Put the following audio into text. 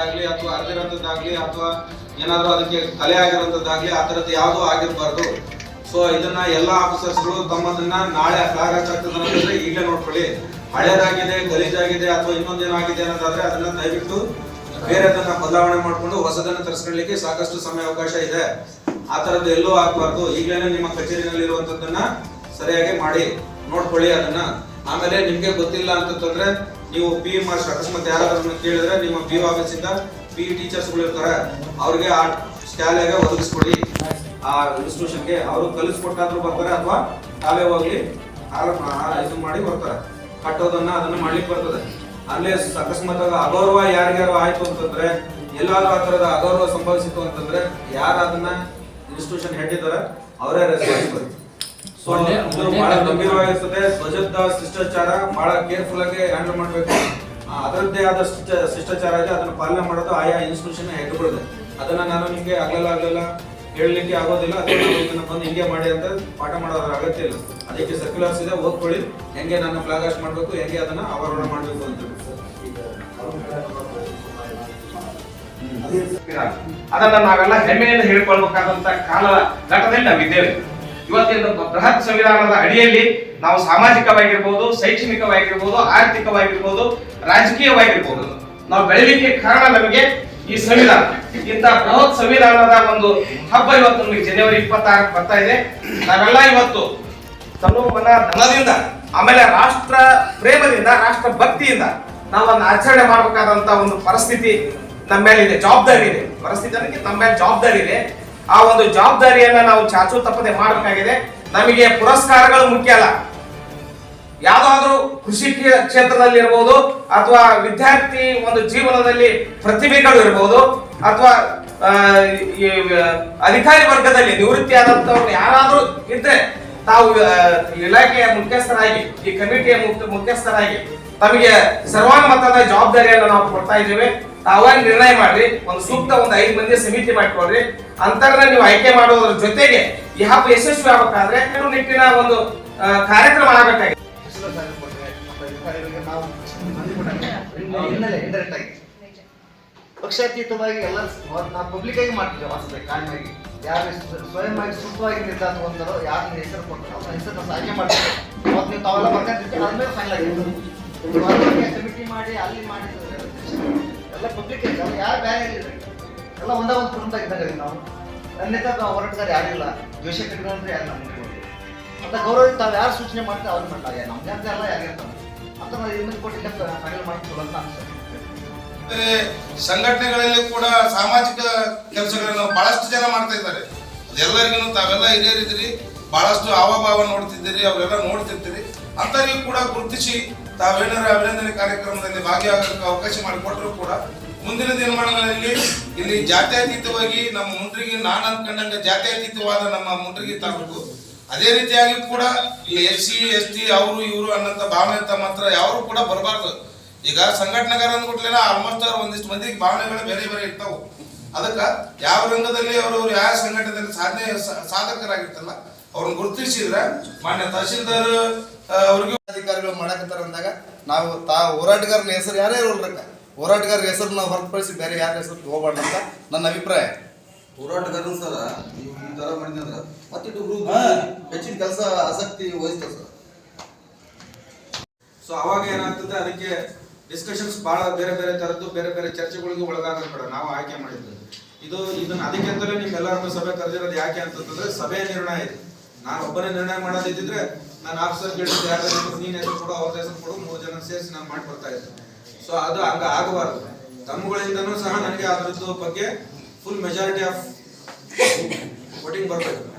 ಆಗಿರೋಂಥದ್ದಾಗ್ಲಿ ಅಥವಾ ಅರ್ಧಿರೋದಾಗ್ಲಿ ಅಥವಾ ಏನಾದರೂ ಅದಕ್ಕೆ ಕಲೆ ಆಗಿರೋದಾಗ್ಲಿ ಆ ಥರದ್ದು ಯಾವುದೂ ಆಗಿರಬಾರ್ದು. ಸೊ ಇದನ್ನ ಎಲ್ಲ ಆಫೀಸರ್ಸ್ಗಳು ತಮ್ಮದನ್ನ ನಾಳೆ ಫ್ಲಾಗ್ ಅಂತಂದ್ರೆ ಈಗಲೇ ನೋಡ್ಕೊಳ್ಳಿ. ಹಳೇದಾಗಿದೆ, ಗಲೀಜಾಗಿದೆ ಅಥವಾ ಇನ್ನೊಂದೇನಾಗಿದೆ ಅನ್ನೋದಾದ್ರೆ ಅದನ್ನ ದಯವಿಟ್ಟು ಬೇರೆದನ್ನ ಬದಲಾವಣೆ ಮಾಡ್ಕೊಂಡು ಹೊಸದನ್ನ ತರಿಸ್ಕೊಳ್ಳಿಕ್ಕೆ ಸಾಕಷ್ಟು ಸಮಯ ಅವಕಾಶ ಇದೆ. ಆ ತರದ್ದು ಎಲ್ಲೂ ಆಗ್ಬಾರ್ದು. ಈಗಲೇ ನಿಮ್ಮ ಕಚೇರಿನಲ್ಲಿ ಇರುವಂತದ್ದನ್ನ ಸರಿಯಾಗಿ ಮಾಡಿ, ನೋಡ್ಕೊಳ್ಳಿ ಅದನ್ನ. ಆಮೇಲೆ ನಿಮ್ಗೆ ಗೊತ್ತಿಲ್ಲ ಅಂತಂದ್ರೆ ನೀವು ಪಿ ಮಾಸ್ಟರ್ ಅಕಸ್ಮಾತ್ ಯಾರಾದ್ರೂ ಕೇಳಿದ್ರೆ ನಿಮ್ಮ ಪಿ ಆಫೀಸಿಂದ ಪಿ ಟೀಚರ್ಸ್ಗಳು ಇರ್ತಾರೆ, ಅವ್ರಿಗೆ ಆ ಶಾಲೆಗೆ ಒದಗಿಸ್ಕೊಡಿ. ಆ ಇನ್ಸ್ಟಿಟ್ಯೂಷನ್ಗೆ ಅವರು ಕಲಿಸ್ಕೊಟ್ಟಾದ್ರೂ ಬರ್ತಾರೆ ಅಥವಾ ತಾವೇ ಹೋಗಿ ಇದು ಮಾಡಿ ಬರ್ತಾರೆ. ಕಟ್ಟೋದನ್ನ ಅದನ್ನ ಮಾಡ್ಲಿಕ್ಕೆ ಬರ್ತದೆ. ಅಲ್ಲೇ ಅಕಸ್ಮಾತ್ ಅಗೌರವ ಯಾರಿಗ್ಯಾರು ಆಯ್ತು ಅಂತಂದ್ರೆ, ಎಲ್ಲಾದ್ರೂ ಆ ತರದ ಅಗೌರವ ಸಂಭವಿಸಿತು ಅಂತಂದ್ರೆ, ಯಾರು ಅದನ್ನ ಇನ್ಸ್ಟಿಟ್ಯೂಷನ್ ಹೆಡ್ ಇದಾರೆ ಅವರೇ ರೆಸ್ಪಾನ್ಸಿಬಲ್ ಸೊ ಒಂದೇ- ಇದು ಒಂದೇ ಬಹಳ ಗಂಭೀರವಾಗಿರ್ತದೆ. ಧ್ವಜದ ಶಿಷ್ಟಾಚಾರ ಬಹಳ ಕೇರ್ಫುಲ್ ಆಗಿ ಹ್ಯಾಂಡಲ್ ಮಾಡಬೇಕು. ಅದರದ್ದೇ ಆದ ಶಿಷ್ಟ- ಶಿಷ್ಟಾಚಾರ ಇದೆ. ಅದನ್ನ ಪಾಲನೆ ಮಾಡೋದು ಆಯಾ ಇನ್ಸ್ಟಿಟ್ಯೂಷನ್ ಹೆಡ್ಗಳಿದೆ ಅದನ್ನ ನಾನು ನಿಮ್ಗೆ ಆಗಲ್ಲ ಆಗಲ್ಲ ಹೇಳಲಿಕ್ಕೆ ಆಗೋದಿಲ್ಲ. ಅದನ್ನ ಬಂದು ಹಿಂಗೆ ಮಾಡಿ ಅಂತ ಪಾಠ ಮಾಡೋದ್ರ ಅಗತ್ಯ ಇಲ್ಲ. ಅದಕ್ಕೆ ಸರ್ಕ್ಯುಲರ್ಸ್ ಇದೆ ಓದ್ಕೊಳ್ಳಿ. ಹೆಂಗೆ ನಾನು ಫ್ಲಾಗ್ ಮಾಡಬೇಕು ಹೆಂಗೆ ಅದನ್ನ ಅವರೋಹಣ ಮಾಡಬೇಕು ಅಂತ. ಅದನ್ನ ನಾವೆಲ್ಲ ಹೆಮ್ಮೆಯಿಂದ ಹೇಳ್ಕೊಳ್ಬೇಕಾದಂತ ಕಾಲ ಘಟ್ಟದಲ್ಲಿ ನಾವಿದ್ದೇವೆ. ಇವತ್ತಿನ ಬೃಹತ್ ಸಂವಿಧಾನದ ಅಡಿಯಲ್ಲಿ ನಾವು ಸಾಮಾಜಿಕವಾಗಿರ್ಬೋದು, ಶೈಕ್ಷಣಿಕವಾಗಿರ್ಬೋದು, ಆರ್ಥಿಕವಾಗಿರ್ಬೋದು, ರಾಜಕೀಯವಾಗಿರ್ಬೋದು. ನಾವು ಬೆಳಲಿಕ್ಕೆ ಕಾರಣ ನಮಗೆ ಈ ಸಂವಿಧಾನ. ಇಂಥ ಬೃಹತ್ ಸಂವಿಧಾನದ ಒಂದು ಹಬ್ಬ ಇವತ್ತು ನಮಗೆ ಜನವರಿ ಇಪ್ಪತ್ತಾರಕ್ಕೆ ಬರ್ತಾ ಇದೆ. ನಾವೆಲ್ಲ ಇವತ್ತು ತನು ಮನ ಧನದಿಂದ, ಆಮೇಲೆ ರಾಷ್ಟ್ರ ಪ್ರೇಮದಿಂದ, ರಾಷ್ಟ್ರ ಭಕ್ತಿಯಿಂದ ನಾವು ಒಂದು ಆಚರಣೆ ಮಾಡಬೇಕಾದಂತ ಒಂದು ಪರಿಸ್ಥಿತಿ ನಮ್ಮ ಮೇಲೆ ಇದೆ ಜವಾಬ್ದಾರಿ ಇದೆ ಪರಿಸ್ಥಿತಿ ನಮ್ಮ ಮೇಲೆ ಜವಾಬ್ದಾರಿ ಇದೆ ಆ ಒಂದು ಜವಾಬ್ದಾರಿಯನ್ನ ನಾವು ಚಾಚು ತಪ್ಪದೆ ಮಾಡಬೇಕಾಗಿದೆ. ನಮಗೆ ಪುರಸ್ಕಾರಗಳು ಮುಖ್ಯ ಅಲ್ಲ. ಯಾವುದಾದ್ರೂ ಕೃಷಿ ಕ್ಷೇತ್ರದಲ್ಲಿ ಇರಬಹುದು ಅಥವಾ ವಿದ್ಯಾರ್ಥಿ ಒಂದು ಜೀವನದಲ್ಲಿ ಪ್ರತಿಭೆಗಳು ಇರಬಹುದು ಅಥವಾ ಅಧಿಕಾರಿ ವರ್ಗದಲ್ಲಿ ನಿವೃತ್ತಿ ಆದಂತವ್ರು ಯಾರಾದ್ರೂ ಇದ್ರೆ ತಾವು ಇಲಾಖೆಯ ಮುಖ್ಯಸ್ಥರಾಗಿ, ಈ ಕಮಿಟಿಯ ಮುಖ್ಯ- ಮುಖ್ಯಸ್ಥರಾಗಿ ತಮಗೆ ಸರ್ವಾನುಮತದ ಜವಾಬ್ದಾರಿಯನ್ನು ನಾವು ಕೊಡ್ತಾ ಇದ್ದೇವೆ. ತಾವಾಗಿ ನಿರ್ಣಯ ಮಾಡ್ರಿ. ಒಂದು ಸೂಕ್ತ ಒಂದು ಐದು ಮಂದಿ ಸಮಿತಿ ಮಾಡ್ಕೊಳ್ರಿ. ಅಂತರ್ನ ನೀವು ಆಯ್ಕೆ ಮಾಡೋದ್ರ ಜೊತೆಗೆ ಹಬ್ಬ ಯಶಸ್ವಿ ಆಗಬೇಕಾದ್ರೆ ನಿಟ್ಟಿನ ಒಂದು ಕಾರ್ಯಕ್ರಮ ಆಗಬೇಕಾಗಿದೆ. ಪಕ್ಷಾತೀತವಾಗಿ ಎಲ್ಲ ನಾವು ಪಬ್ಲಿಕ್ ಆಗಿ ಮಾಡ್ತೀವಿ ವಾಸ್ತವ ಕಾರಣವಾಗಿ ಯಾರು ಸ್ವಯಂವಾಗಿ ಸೂಕ್ತವಾಗಿ ನಿರ್ಧಾರ ತಗೊಂತಾರೋ ಯಾರು ಹೆಸರು ಕೊಡ್ತಾರೋ ಅವ್ರ ಹೆಸರು ನಾವು ಆಯ್ಕೆ ಮಾಡ್ತೀವಿ ಅವತ್ತು ನೀವು ತಾವೆಲ್ಲ ಬರ್ಕೊಂಡಿರ್ತೀವಿ ಅದ್ಮೇಲೆ ಫೈನಲ್ ಕಮಿಟಿ ಮಾಡಿ, ಅಲ್ಲಿ ಮಾಡಿ, ಎಲ್ಲ ಪಬ್ಲಿಕ್ ಆಗಿ. ಯಾರು ಬೇರೆ ಇಲ್ಲ ಎಲ್ಲ ಒಂದೇ ಒಂದು ಕುಟುಂಬ ಇದ್ದಾಗ ನಾವು. ನನ್ನಿಂದ ಹೋರಾಟಗಾರ ಯಾರಿಲ್ಲ ದ್ವೇಷ ಕಟ್ಟಿದ್ರೆ ಯಾರು ನಮ್ಮ ಅಂತ ಗೌರವ ತಾವು ಯಾರು ಸೂಚನೆ ಮಾಡ್ತಾರೆ ಅವ್ರು ಮಾಡ್ತಾರೆ ನಮ್ಗೆ ಅಂತ ಎಲ್ಲ ಯಾರಿರ್ತಾರೆ. ಅಂತ ಇನ್ನೊಂದು ಕೊಟ್ಟಿಲ್ಲ ಫೈನಲ್ ಮಾಡ್ತೀವಿ ಅಂತ ಅನ್ಸುತ್ತೆ. ಸಂಘಟನೆಗಳಲ್ಲಿ ಕೂಡ ಸಾಮಾಜಿಕ ಕೆಲಸಗಳನ್ನು ಬಹಳಷ್ಟು ಜನ ಮಾಡ್ತಾ ಇದ್ದಾರೆ. ಅದೆಲ್ಲರಿಗೂ ತಾವೆಲ್ಲ ಹಿರಿಯರಿದ್ದೀರಿ ಬಹಳಷ್ಟು ಹಾವಭಾವ ನೋಡ್ತಿದ್ದೀರಿ ಅವರೆಲ್ಲ ನೋಡ್ತಿರ್ತೀರಿ. ಅಂತವರಿಗೂ ಕೂಡ ಗುರುತಿಸಿ ತಾವೇನಾರ ಅಭಿನಂದನೆ ಕಾರ್ಯಕ್ರಮದಲ್ಲಿ ಭಾಗಿಯಾಗಕ್ಕೆ ಅವಕಾಶ ಮಾಡಿಕೊಟ್ಟರು ಕೂಡ ಮುಂದಿನ ದಿನಮಾನಗಳಲ್ಲಿ ಇಲ್ಲಿ ಜಾತ್ಯತೀತವಾಗಿ ನಮ್ಮ ಮುಂಡ್ರಿಗೆ ನಾನು ಅನ್ಕೊಂಡಂಗೆ ಜಾತ್ಯತೀತವಾದ ನಮ್ಮ ಮುಂಡ್ರಿಗೆ ತಾಲೂಕು. ಅದೇ ರೀತಿಯಾಗಿ ಕೂಡ ಇಲ್ಲಿ ಎಸ್ ಸಿ, ಎಸ್ ಟಿ ಅವರು ಇವರು ಅನ್ನಂತ ಭಾವನೆ ತಮ್ಮ ಹತ್ರ ಯಾರು ಕೂಡ ಬರಬಾರ್ದು. ಈಗ ಸಂಘಟನೆಗಾರ ಅಂದ್ಬಿಟ್ಲೇನ ಆಲ್ಮೋಸ್ಟ್ ಒಂದಿಷ್ಟು ಮಂದಿಗೆ ಭಾವನೆಗಳು ಬೇರೆ ಬೇರೆ ಇರ್ತಾವೆ. ಅದಕ್ಕ ಯಾವ ರಂಗದಲ್ಲಿ ಅವರು ಯಾವ ಸಂಘಟನೆಯಲ್ಲಿ ಸಾಧನೆ ಸಾಧಕರಾಗಿರ್ತಲ್ಲ ಅವ್ರನ್ನ ಗುರುತಿಸಿದ್ರೆ ಮಾನ್ಯ ತಹಶೀಲ್ದಾರ್ ಅವ್ರಿಗೂ ಅಧಿಕಾರಿಗಳು ಮಾಡಕತ್ತಾರ ಅಂದಾಗ ನಾವು ತಾ ಹೋರಾಟಗಾರನ ಹೆಸರು ಯಾರೇ ಇರೋಲ್ರಕ್ಕ. ಹೋರಾಟಗಾರರ ಹೆಸರನ್ನ ಹೊರತುಪಡಿಸಿ ಬೇರೆ ಯಾರ ಹೆಸರು ತಗೋಬಾರ್ದು ಅಂತ ನನ್ನ ಅಭಿಪ್ರಾಯ. ಹೋರಾಟಗಾರರು ಸರ್ ನೀವು ಈ ತರ ಮಾಡಿದ್ರೆ ಮತ್ತಿಟ್ಟು ಹೆಚ್ಚಿನ ಕೆಲಸ ಆಸಕ್ತಿ ವಹಿಸ್ತಾರೆ ಸರ್. ಸೊ ಅವಾಗ ಏನಾಗ್ತದೆ ಅದಕ್ಕೆ ಡಿಸ್ಕಷನ್ಸ್ ಬಹಳ ಬೇರೆ ಬೇರೆ ತರದ್ದು ಬೇರೆ ಬೇರೆ ಚರ್ಚೆಗಳಿಗೂ ಒಳಗಾಗಲ್ಲ ಬೇಡ ನಾವು ಆಯ್ಕೆ ಮಾಡಿದ್ದು ಇದು ಇದನ್ನ ಅದಕ್ಕೆ ಅಂತಲೇ ನಿಮ್ಮೆಲ್ಲರನ್ನು ಸಭೆ ಕರೆದಿರೋದು ಯಾಕೆ ಅಂತಂದ್ರೆ ಸಭೆ ನಿರ್ಣಯ ಇದೆ. ನಾನು ಒಬ್ಬನೇ ನಿರ್ಣಯ ಮಾಡೋದಿದ್ರೆ ನಾನು ಆಫೀಸರ್ ಹೇಳಿದ್ದು ಯಾರು ನೀನು ನೀನ್ ಹೆಸರು ಕೊಡು ಅವ್ರ ಹೆಸರು ಕೊಡು ಮೂರು ಜನ ಸೇರಿಸಿ ನಾನು ಮಾಡಿ ಬರ್ತಾ ಇದ್ದೆ. ಸೊ ಅದು ಹಂಗ ಆಗಬಾರದು. ತಮ್ಮಗಳಿಂದನೂ ಸಹ ನನಗೆ ಅದರದ್ದು ಬಗ್ಗೆ ಫುಲ್ ಮೆಜಾರಿಟಿ ಆಫ್ ವೋಟಿಂಗ್ ಬರಬೇಕು.